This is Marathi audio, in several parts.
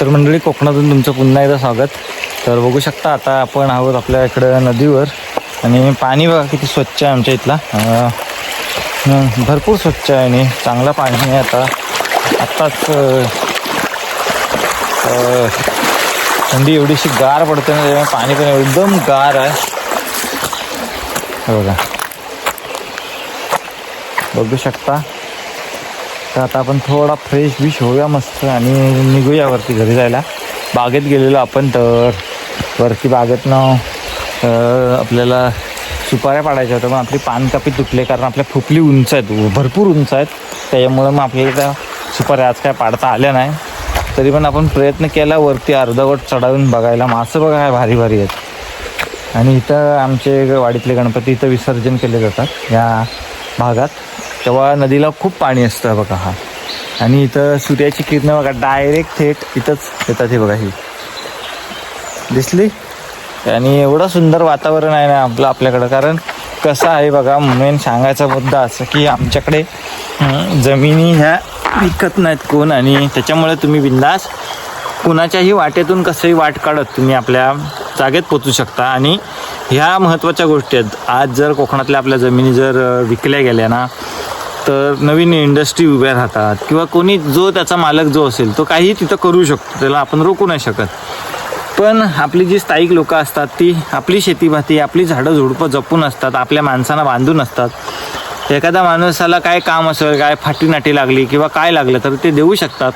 तर मंडळी कोकणातून तुमचं पुन्हा एकदा स्वागत. तर बघू शकता आता आपण आहोत आपल्या इकडं नदीवर. आणि पाणी बघा किती स्वच्छ आहे आमच्या इथला. भरपूर स्वच्छ आहे आणि चांगलं पाणी आहे आता. आत्ताच थंडी एवढीशी गार पडते ना त्यामुळे पाणी पण एकदम गार आहे. बघा. बघू शकता. तर आता आपण थोडा फ्रेश बिश होऊया मस्त आणि निघूया वरती घरी जायला. बागेत गेलेलो आपण तर. वरती बागेतनं आपल्याला सुपाऱ्या पाडायच्या होत्या मग आपली पानकापी तुटले कारण आपल्या फुपली उंच आहेत भरपूर उंच आहेत. त्याच्यामुळं मग आपल्याला त्या सुपाऱ्या आज काय पाडता आल्या नाही. तरी पण आपण प्रयत्न केला वरती अर्धवट चढावून बघायला. मासं बघा काय भारी भारी आहेत. आणि इथं आमचे वाडीतले गणपती इथं विसर्जन केले जातात या भागात. तेव्हा नदीला खूप पाणी असतं बघा हा. आणि इथं सूर्याची किरणं बघा डायरेक्ट थेट इथंच येतात हे बघा ही. दिसली? आणि एवढं सुंदर वातावरण आहे ना आपलं आपल्याकडं. कारण कसं आहे बघा मेन सांगायचा मुद्दा असं की आमच्याकडे जमिनी ह्या विकत नाहीत कोण. आणि त्याच्यामुळे तुम्ही बिंदास कुणाच्याही वाटेतून कसंही वाट काढत तुम्ही आपल्या जागेत पोचू शकता. आणि ह्या महत्त्वाच्या गोष्टी आहेत. आज जर कोकणातल्या आपल्या जमिनी जर विकल्या गेल्या ना तर नवीन इंडस्ट्री उभ्या राहतात किंवा कोणी जो त्याचा मालक जो असेल तो काही तिथं करू शकतो. त्याला आपण रोखू नाही शकत. पण आपली जी स्थायिक लोक असतात ती आपली शेतीभाती आपली झाडं झुडपं जपून असतात आपल्या माणसांना बांधून असतात. एखाद्या माणसाला काय काम असेल काय फाटी नाटी लागली किंवा काय लागलं तर ते देऊ शकतात.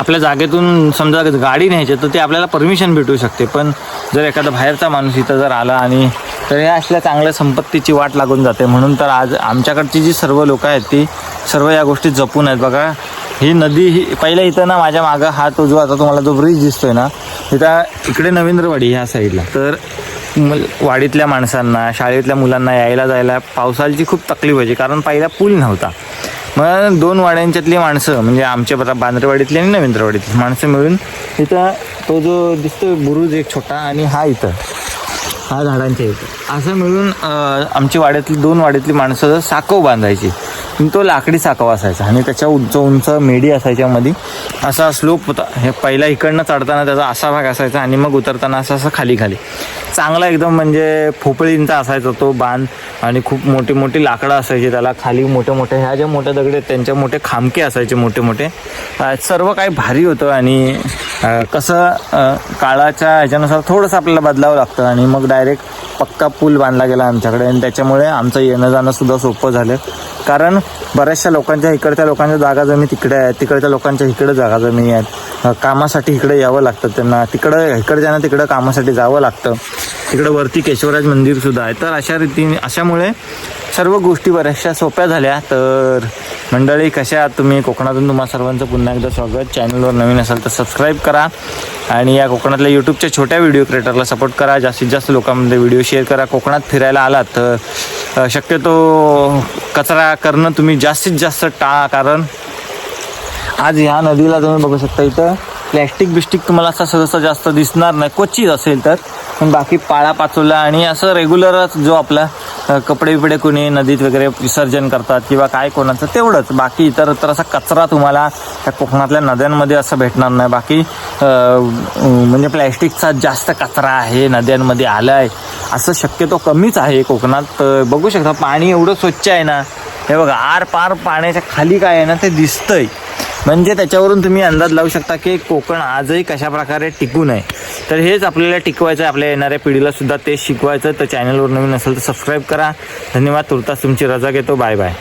आपल्या जागेतून समजा गाडी न्यायची तर ते आपल्याला परमिशन भेटू शकते. पण जर एखादा बाहेरचा माणूस इथं जर आला आणि तर या असल्या चांगल्या संपत्तीची वाट लागून जाते. म्हणून तर आज आमच्याकडची जी सर्व लोकं आहेत ती सर्व या गोष्टी जपून आहेत. बघा ही नदी ही पहिल्या इथं ना माझ्या मागं हा तो जो आता तुम्हाला जो ब्रिज दिसतोय ना इथं इकडे नवींद्रवाडी ह्या साईडला तर वाडीतल्या माणसांना शाळेतल्या मुलांना यायला जायला पावसाची खूप तकलीफ व्हायची कारण पहिला पूल नव्हता. मग दोन वाड्यांच्यातली माणसं म्हणजे आमच्या बरा बांद्रेवाडीतली आणि नवींद्रवाडीतली माणसं मिळून इथं तो जो दिसतो बुरुज एक छोटा आणि हा इथं. हा झाडांच्या इथे असं मिळून आमची वाड्यातली दोन वाड्यातली माणसं साकव बांधायची तो लाकडी साकव असायचा आणि त्याच्या उंच उंच मेडी असायच्या मध्ये असा स्लोप होता. हे पहिला इकडनं चढताना त्याचा असा भाग असायचा आणि मग उतरताना असं असं खाली खाली. चांगला एकदम म्हणजे फोपळींचा असायचा तो बांध आणि खूप मोठी मोठी लाकडं असायची त्याला. खाली मोठे मोठे ह्या ज्या मोठ्या दगडे आहेत त्यांच्या मोठे खामके असायचे मोठे मोठे. सर्व काही भारी होतं आणि कसं काळाच्या ह्याच्यानुसार थोडंसं आपल्याला बदलावं लागतं आणि मग डायरेक्ट पक्का पूल बांधला गेला आमच्याकडे आणि त्याच्यामुळे आमचं येणं जाणं सुद्धा सोपं झालं. कारण बऱ्याचशा लोकांच्या इकडच्या लोकांच्या जागा जमी तिकडे आहेत तिकडच्या लोकांच्या इकडे जागा जमी आहेत कामासाठी इकडे यावं लागतं त्यांना तिकडं इकडच्या तिकडं कामासाठी जावं लागतं. तिकडं वरती केशवराज मंदिर सुद्धा आहे. तर अशा रीतीने अशामुळे सर्व गोष्टी बऱ्याचशा सोप्या झाल्या तर मंडळी कशा आहात तुम्ही? कोकणातून तुम्हा सर्वांचं पुन्हा एकदा स्वागत. चॅनलवर नवीन असाल तर सबस्क्राईब करा आणि या कोकणातल्या यूट्यूबच्या छोट्या व्हिडिओ क्रिएटरला सपोर्ट करा. जास्तीत जास्त लोकांमध्ये व्हिडिओ शेअर करा. कोकणात फिरायला आलात तर शक्यतो कचरा करणं तुम्ही जास्तीत जास्त टाळा कारण आज ह्या नदीला तुम्ही बघू शकता इथं प्लॅस्टिक बिस्टिक तुम्हाला असं सहसा जास्त दिसणार नाही. क्वचित असेल तर पण बाकी पाळा पाचोला आणि असं रेग्युलरच जो आपला कपडे बिपडे कुणी नदीत वगैरे विसर्जन करतात किंवा काय कोणाचं तेवढंच. बाकी इतर तर असा कचरा तुम्हाला त्या कोकणातल्या नद्यांमध्ये असं भेटणार नाही. बाकी म्हणजे प्लॅस्टिकचा जास्त कचरा आहे नद्यांमध्ये आला आहे असं शक्यतो कमीच आहे कोकणात. बघू शकता पाणी एवढं स्वच्छ आहे ना हे बघा आर पार पाण्याच्या खाली काय आहे ना ते दिसतंय. म्हणजे त्याच्यावरून तुम्ही अंदाज लावू शकता की कोकण आजही कशा प्रकारे टिकून आहे. तर हेच आपल्याला टिकवायचं आहे. आपल्या येणाऱ्या पिढीला सुद्धा तेच शिकवायचं. तर चॅनलवर नवीन असेल तर सबस्क्राईब करा. धन्यवाद. तुर्तास तुमची रजा घेतो. Bye bye